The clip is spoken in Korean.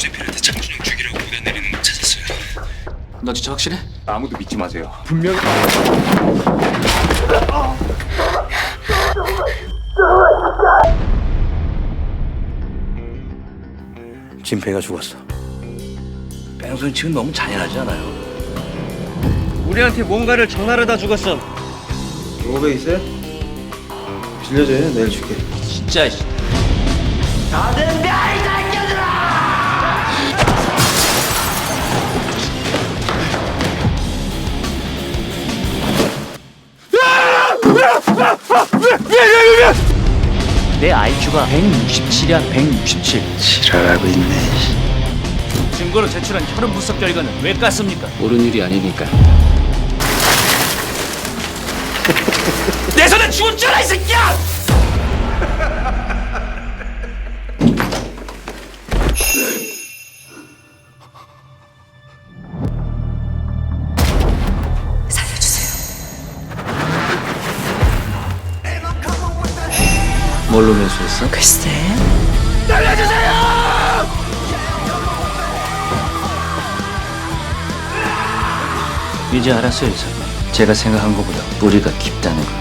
주제필한테 창준형 죽이라고 무단 내리는 거 찾았어요. 너 진짜 확실해? 아무도 믿지 마세요. 분명히 진페이가 죽었어. 뺑소니 치면 너무 잔인하지 않아요? 우리한테 뭔가를 전하려다 죽었어. 오백 있어요? 빌려줘 내일 줄게 진짜 씨. 내 IQ가 167이야 167 지랄하고 있네 증거로 제출한 혈흔 분석 결과는 왜 깠습니까? 옳은 일이 아니니까. 내 손에 죽은 줄 알아 이 새끼야! 뭘로 매수했어? 글쎄 이제 알았어요, 이사님. 제가 생각한 것보다 뿌리가 깊다는 걸.